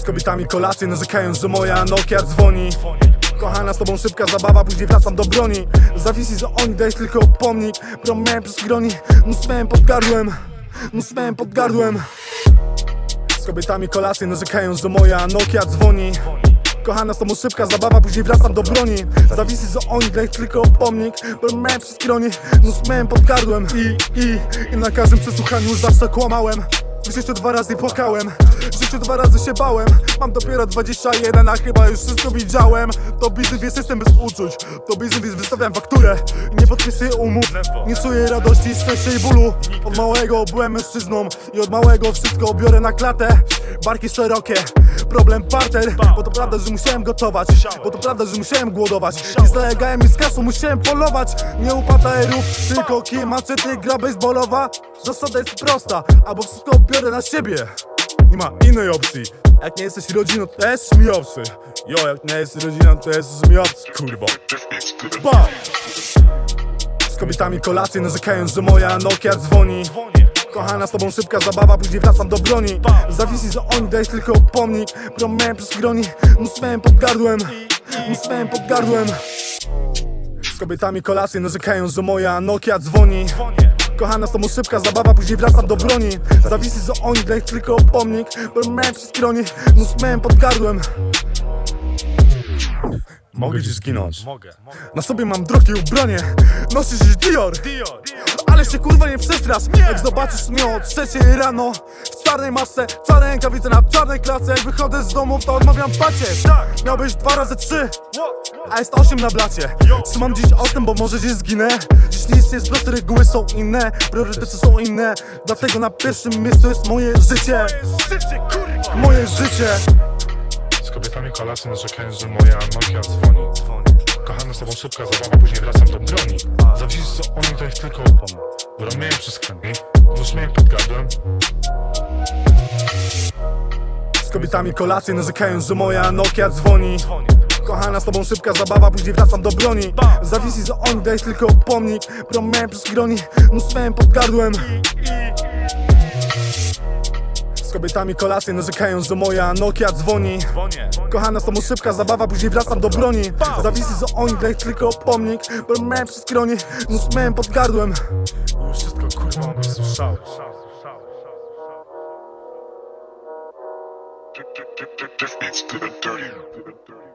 Z kobietami kolacje narzekają, że moja Nokia dzwoni. Kochana, z tobą szybka zabawa, później wracam do broni. Zawisi, że oni dajesz tylko pomnik Prom miałem przez groni, musnąłem pod gardłem Musnąłem pod gardłem. Z kobietami kolacje narzekają, że moja Nokia dzwoni. Kochana, z tobą szybka zabawa, później wracam do broni. Zawisi, że oni dajesz tylko pomnik Prom miałem przez groni, musnąłem pod gardłem I, i, i na każdym przesłuchaniu zawsze kłamałem w życiu dwa razy płakałem W życiu dwa razy się bałem. Mam dopiero 21, a chyba już wszystko widziałem. To biznes jest system bez uczuć To biznes wystawiam fakturę. Nie podpisuję umów Nie czuję radości, szczęścia i bólu. Od małego byłem mężczyzną I od małego wszystko biorę na klatę. Barki szerokie, problem parter Bo to prawda, że musiałem gotować. Bo to prawda, że musiałem głodować. Nie zalegałem mi z kasą, musiałem polować. Nie u paterów, tylko kij maczety Gra baseballowa? Zasada jest prosta, albo wszystko biorę na siebie. Nie ma innej opcji. Jak nie jesteś rodziną, to jesteś mi obcy. Jo, jak nie jesteś rodziną, to jesteś mi obcy, kurwa Ba! Z kobietami kolacje narzekają, że moja Nokia dzwoni Kochana, z tobą szybka zabawa, później wracam do broni. Zawisi, że oni dajesz tylko pomnik. Prom miałem przez groni, musnąłem pod gardłem. Musnąłem pod gardłem. Z kobietami kolacje narzekają, że moja Nokia dzwoni. Kochana, z tobą szybka zabawa, później wracam do broni. Zawisi, że oni dajesz tylko pomnik. Prom miałem przez groni, musnąłem pod gardłem. Mogę ci zginąć. Mogę. na sobie mam drogie ubranie. Nosisz Dior Dior. Ale się kurwa nie przestrasz. Jak zobaczysz mnie o trzeciej rano W czarnej masce, czarne rękawice na czarnej klace Jak wychodzę z domu to odmawiam pacierz Tak. Miałbyś dwa razy trzy. A jest osiem na blacie. Trzymam dziś o tym, bo może dziś zginę. Dziś nic nie jest proste, reguły są inne. Priorytety są inne. Dlatego na pierwszym miejscu jest moje życie! Moje życie Z kobietami kolacje narzekają, że moja Nokia dzwoni Tobą szybka zabawa, później wracam do broni. Zawisi, co oni to jest tylko opon Bo miałem przez kręgi, miałem pod gardłem. Z kobietami kolacje narzekają, że moja Nokia dzwoni. Kochana, z tobą szybka zabawa, później wracam do broni. Zawisi, że oni dajesz tylko pomnik Prom miałem przez groni, musnąłem pod gardłem Z kobietami kolacje narzekają, że moja Nokia dzwoni Dzwonię. Kochana, z tobą szybka zabawa, później wracam do broni Zawisi, że oni dajesz tylko pomnik Prom miałem przez groni, musnąłem pod gardłem Już wszystko kurwa usłyszałem. Just beats to the dirty.